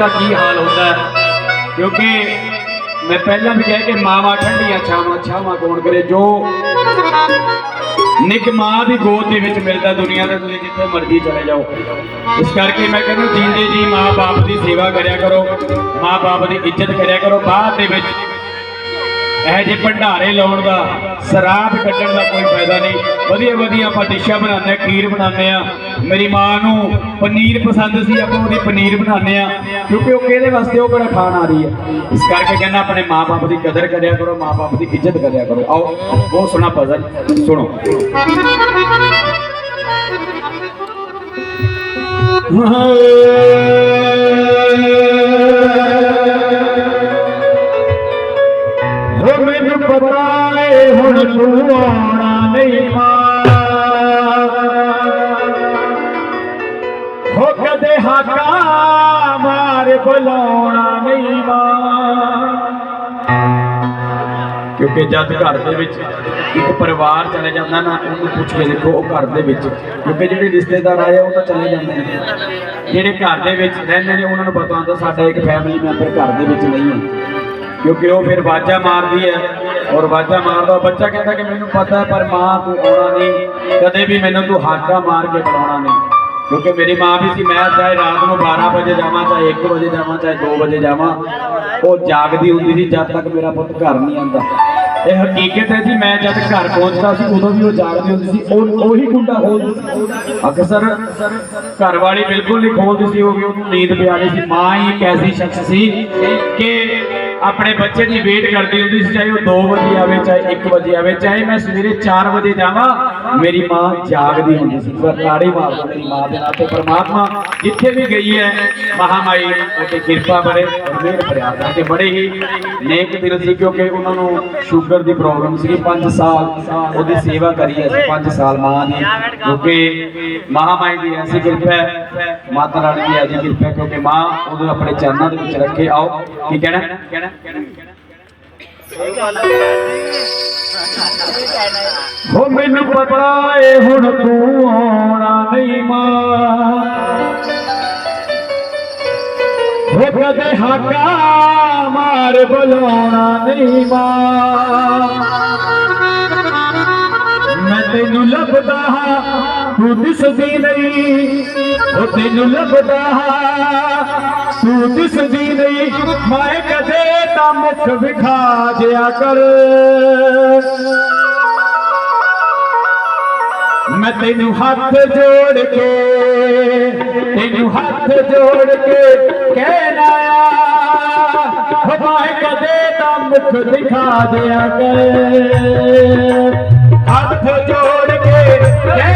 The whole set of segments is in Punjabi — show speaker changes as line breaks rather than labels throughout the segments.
ਦਾ ਕੀ ਹਾਲ ਹੁੰਦਾ ਕਿਉਂਕਿ ਮੈਂ ਪਹਿਲਾਂ ਵੀ ਕਿਹਾ ਕਿ ਮਾਵਾਂ ਠੰਡੀਆਂ ਛਾਵਾਂ ਛਾਵਾਂ ਕੌਣ ਕਰੇ? ਜੋ ਨਿੱਕ ਮਾਂ ਦੀ ਗੋਦ ਦੇ ਵਿੱਚ ਮਿਲਦਾ ਦੁਨੀਆ ਦੇ, ਤੁਸੀਂ ਜਿੱਥੇ ਮਰਜ਼ੀ ਚਲੇ ਜਾਓ। ਇਸ ਕਰਕੇ ਮੈਂ ਕਹਿੰਦਾ, ਜੀਂਦੇ ਜੀ ਮਾਂ ਬਾਪ ਦੀ ਸੇਵਾ ਕਰਿਆ ਕਰੋ ਮਾਂ ਬਾਪ ਦੀ ਇੱਜ਼ਤ ਕਰਿਆ ਕਰੋ, ਬਾਅਦ ਦੇ ਵਿੱਚ ਇਹ ਜੇ ਭੰਡਾਰੇ ਲਾਉਣ ਦਾ ਸ਼ਰਾਧ ਕੱਢਣ ਦਾ ਕੋਈ ਫਾਇਦਾ ਨਹੀਂ। ਵਧੀਆ ਵਧੀਆ ਆਪਾਂ ਡਿਸ਼ਾਂ ਬਣਾਉਂਦੇ ਆ ਖੀਰ ਬਣਾਉਂਦੇ ਆ ਮੇਰੀ ਮਾਂ ਨੂੰ ਪਨੀਰ ਪਸੰਦ ਸੀ, ਆਪਾਂ ਉਹਦੀ ਪਨੀਰ ਬਣਾਉਂਦੇ ਆ ਕਿਉਂਕਿ ਉਹ ਕਿਹਦੇ ਵਾਸਤੇ ਉਹ ਬੜਾ ਖਾਣ ਆ ਰਹੀ ਹੈ? ਇਸ ਕਰਕੇ ਕਹਿੰਦਾ ਆਪਣੇ ਮਾਪੇ ਦੀ ਕਦਰ ਕਰਿਆ ਕਰੋ ਮਾਪੇ ਦੀ ਇੱਜ਼ਤ ਕਰਿਆ ਕਰੋ। ਆਓ, ਬਹੁਤ ਸੋਹਣਾ ਭਜਨ ਸੁਣੋ। ਹੋ ਬੁਲਾਉਣਾ ਨਹੀਂ ਮਾਂ ਕਿਉਂਕਿ ਜਦ ਘਰ ਦੇ ਵਿੱਚ ਇੱਕ ਪਰਿਵਾਰ ਚਲੇ ਜਾਂਦਾ ਨਾ, ਉਹਨੂੰ ਪੁੱਛ ਕੇ ਦੇਖੋ ਉਹ ਘਰ ਦੇ ਵਿੱਚ। ਕਿਉਂਕਿ ਜਿਹੜੇ ਰਿਸ਼ਤੇਦਾਰ ਆਏ ਉਹ ਤਾਂ ਚਲੇ ਜਾਂਦੇ ਨੇ। ਜਿਹੜੇ ਘਰ ਦੇ ਵਿੱਚ ਰਹਿੰਦੇ ਨੇ, ਉਹਨਾਂ ਨੂੰ ਪਤਾ ਹੁੰਦਾ ਸਾਡਾ ਇੱਕ ਫੈਮਿਲੀ ਮੈਂਬਰ ਘਰ ਦੇ ਵਿੱਚ ਨਹੀਂ ਹੈ। ਕਿਉਂਕਿ ਉਹ ਫਿਰ ਵਾਜਾ ਮਾਰਦੀ ਹੈ। ਔਰ ਵਾਜਾ ਮਾਰਦਾ ਬੱਚਾ ਕਹਿੰਦਾ ਕਿ ਮੈਨੂੰ ਪਤਾ ਹੈ, ਪਰ ਮਾਂ ਤੂੰ ਆਉਣਾ ਨਹੀਂ। ਕਦੇ ਵੀ ਮੈਨੂੰ ਤੂੰ ਹਾਕਾ ਮਾਰ ਕੇ ਬੁਲਾਉਣਾ ਨਹੀਂ। ਕਿਉਂਕਿ ਮੇਰੀ ਮਾਂ ਵੀ ਸੀ, ਮੈਂ ਚਾਹੇ ਰਾਤ ਨੂੰ 12 ਵਜੇ ਜਾਵਾਂ, ਚਾਹੇ 1 ਵਜੇ ਜਾਵਾਂ, ਚਾਹੇ 2 ਵਜੇ ਜਾਵਾਂ, ਉਹ ਜਾਗਦੀ ਹੁੰਦੀ ਸੀ ਜਦ ਤੱਕ ਮੇਰਾ ਪੁੱਤ ਘਰ ਨਹੀਂ ਆਉਂਦਾ। ਇਹ ਹਕੀਕਤ ਹੈ ਜੀ, ਮੈਂ ਜਦ ਘਰ ਪਹੁੰਚਦਾ ਸੀ, ਉਦੋਂ ਵੀ ਉਹ ਜਾਗਦੀ ਹੁੰਦੀ ਸੀ, ਉਹ ਉਹੀ ਗੁੰਡਾ ਖੋਲਦੀ ਅਕਸਰ ਘਰ ਵਾਲੀ ਬਿਲਕੁਲ ਨਹੀਂ ਖੋਲਦੀ ਸੀ, ਉਹ ਵੀ ਉਹਨੂੰ ਨੀਂਦ ਪਿਆਰੀ ਸੀ। ਮਾਂ ਹੀ ਇੱਕ ਐਸੀ ਸ਼ਖਸ ਸੀ ਕਿ ਆਪਣੇ ਬੱਚੇ ਦੀ ਵੇਟ ਕਰਦੀ ਹੁੰਦੀ ਸੀ, ਚਾਹੇ ਉਹ 2 ਵਜੇ ਆਵੇ, ਚਾਹੇ 1 ਵਜੇ ਆਵੇ, ਚਾਹੇ ਮੈਂ ਸਵੇਰੇ 4 ਵਜੇ ਜਾਵਾਂ, ਮੇਰੀ ਮਾਂ ਜਾਗਦੀ ਹੁੰਦੀ ਸੀ ਪਰ ਤਾੜੀ ਮਾਰਦਾ ਮੇਰੀ ਮਾਂ ਦੇ ਨਾਲ ਤੇ ਜਿੱਥੇ ਵੀ ਗਈ ਹੈ, ਮਹਾਮਾਈ ਉਹਤੇ ਕਿਰਪਾ ਬੜੇ ਮਿਹਰ ਭਰਿਆ ਕਰਕੇ ਬੜੇ ਹੀ ਨੇਕ ਦਿਲ ਸੀ, ਕਿਉਂਕਿ ਉਹਨਾਂ ਨੂੰ ਸ਼ੂਗਰ ਦੀ ਪ੍ਰੋਬਲਮ ਸੀ 5 ਸਾਲ ਉਹਦੀ ਸੇਵਾ ਕਰੀ ਅਸੀਂ 5 ਸਾਲ ਮਾਂ ਦੀ, ਕਿਉਂਕਿ ਮਹਾਮਾਈ ਦੀ ਐਸੀ ਕਿਰਪਾ ਹੈ, ਮਾਤਾ ਰਾਣੀ ਦੀ ਐਸੀ ਕਿਰਪਾ ਕਿਉਂਕਿ ਮਾਂ ਉਹਨੂੰ ਆਪਣੇ ਚਰਨਾਂ ਦੇ ਵਿੱਚ ਰੱਖੇ, ਆਓ, ਕੀ ਕਹਿਣਾ? ਕਹਿਣਾ? ਹੋ ਮੈਨੂੰ ਪਤਾ ਏ ਹੁਣ ਤੂੰ ਆਉਣਾ ਨਹੀਂ ਮਾਂ। ਹੋ ਕਦੇ ਹਾਕਾ ਮਾਰ ਬੁਲਾਉਣਾ ਨਹੀਂ ਮਾਂ। ਮੈਂ ਤੈਨੂੰ ਲੱਭਦਾ ਹਾਂ, ਤੂੰ ਦਿਸਦੀ ਨਹੀਂ। ਉਹ ਤੈਨੂੰ ਲੱਭਦਾ ਹਾਂ ਤੂੰ ਦਿਸਦੀ ਨਹੀਂ, ਮੈਂ ਕਦੇ ਤਾਂ ਮੁਖ ਵਿਖਾ ਜਿਆ ਕਰ। ਮੈਂ ਤੈਨੂੰ ਹੱਥ ਜੋੜ ਕੇ, ਤੈਨੂੰ ਹੱਥ ਜੋੜ ਕੇ ਕਹਿਣਾ ਮੈਂ ਕਦੇ ਤਾਂ ਮੁਖ ਦਿਖਾ ਦਿਆ ਕਰ। ਹੱਥ ਜੋੜ ਕੇ ਕਹਿਣਾ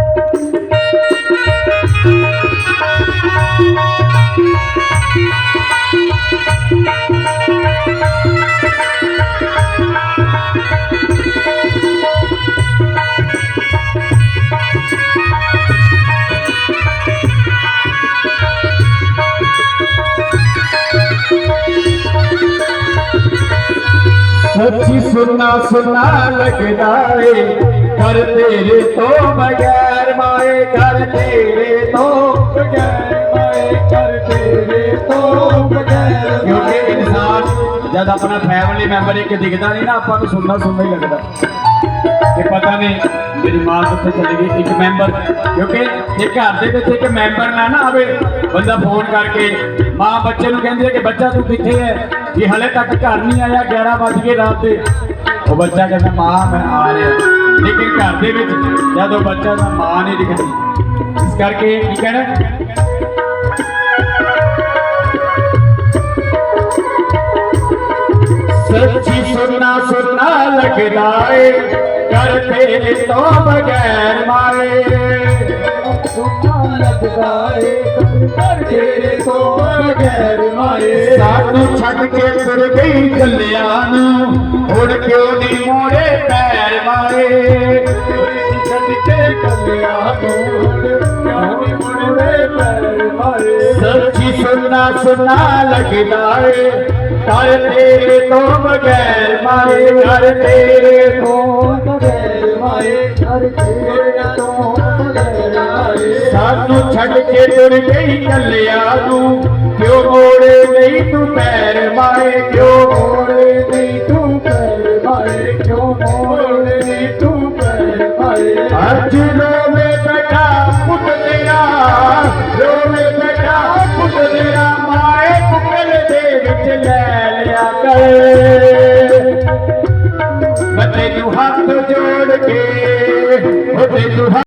ਸੱਚੀ ਸੁਣਨਾ ਸੁਣਨਾ ਲੱਗਦਾ ਏ। ਕਰ ਤੇਰੇ ਤੋਂ ਬਗੈਰ ਮਾਏ ਕਰ ਤੇਰੇ ਤੋਂ ਬਗੈਰ ਮਾਏ ਕਰ ਤੇਰੇ ਤੋਂ ਬਗੈਰ ਕਿਉਂਕਿ ਇਨਸਾਨ ਜਦ ਆਪਣਾ ਫੈਮਿਲੀ ਮੈਂਬਰ ਇੱਕ ਦਿਖਦਾ ਨਹੀਂ ਨਾ, ਆਪਾਂ ਨੂੰ ਸੁਣਨਾ ਸੁਣਨਾ ਹੀ ਲੱਗਦਾ। ਕਿ ਪਤਾ ਨਹੀਂ ਮੇਰੀ ਮਾਂ ਕਿੱਥੇ ਚਲੀ ਗਈ ਇੱਕ ਮੈਂਬਰ। ਕਿਉਂਕਿ ਜੇ ਘਰ ਦੇ ਵਿੱਚ ਇੱਕ ਮੈਂਬਰ ਨਾ ਨਾ ਆਵੇ, ਬੰਦਾ ਫੋਨ ਕਰਕੇ ਮਾਂ ਬੱਚੇ ਨੂੰ ਕਹਿੰਦੀ ਹੈ ਕਿ ਬੱਚਾ ਤੂੰ ਕਿੱਥੇ ਹੈ? ਇਹ ਹਲੇ ਤੱਕ ਘਰ ਨਹੀਂ ਆਇਆ 11 ਵਜ ਗਏ ਰਾਤ ਦੇ। ਉਹ ਬੱਚਾ ਕਹਿੰਦਾ, ਮਾਂ, ਮੈਂ ਆ ਰਿਹਾ। ਲੇਕਿਨ ਘਰ ਦੇ ਵਿੱਚ ਜਦੋਂ ਬੱਚਾ ਦਾ ਮਾਂ ਨਹੀਂ ਦਿਖਦੀ। ਇਸ ਕਰਕੇ ਕੀ ਕਹਿਣਾ ਸੱਚੀ ਸੁਣਨਾ ਸੁਣਨਾ ਲੱਗਦਾ ਏ। ਕਰ ਤੇਰੇ ਤੋਂ ਬਗੈਰ ਮਾਏ ਸੁਣਨਾ ਲੱਗਦਾ ਏ ਕਰ ਤੇਰੇ ਤੋਂ ਬਗੈਰ ਮਾਏ ਸਾਨੂੰ ਛੱਡ ਕੇ ਤੁਰ ਗਈ ਕੱਲਿਆਂ ਨੂੰ ਹੁਣ ਕਿਉਂ ਨਹੀਂ ਮੋੜੇ ਪੈਰ ਮਾਏ ਛੱਡ ਕੇ ਕੱਲਿਆਂ ਨੂੰ ਸੱਚੀ ਸੁਣਨਾ ਸੁਣਨਾ ਲੱਗਦਾ ਏ। ਕਰ ਤੇਰੇ ਤੋਂ ਬਗੈਰ ਮਾਏ ਕਰ ਤੇਰੇ ਤੋਂ ਬਗੈਰ ਮਾਏ। ਕਰ ਤੇਰੇ ਤੋਂ ਬਗੈਰ ਮਾਏ। ਸਾਨੂੰ ਛੱਡ ਕੇ ਤੁਰ ਗਈ ਕੱਲਿਆਂ ਨੂੰ ਕਿਉਂ ਮੋੜੇ ਨਹੀਂ ਤੂੰ ਪੈਰ ਮਾਏ? ਕਿਉਂ ਮੋੜੇ ਨਹੀਂ ਤੂੰ ਪੈਰ ਮਾਏ? ਕਿਉਂ ਮੋੜੇ ਨਹੀਂ ਤੂੰ ਪੈਰ ਮਾਏ? ਅੱਜ ਰੋਵੇ ਹੱਥ ਜੋੜ ਕੇ ਉਹ ਤੈਨੂੰ ਹੱਥ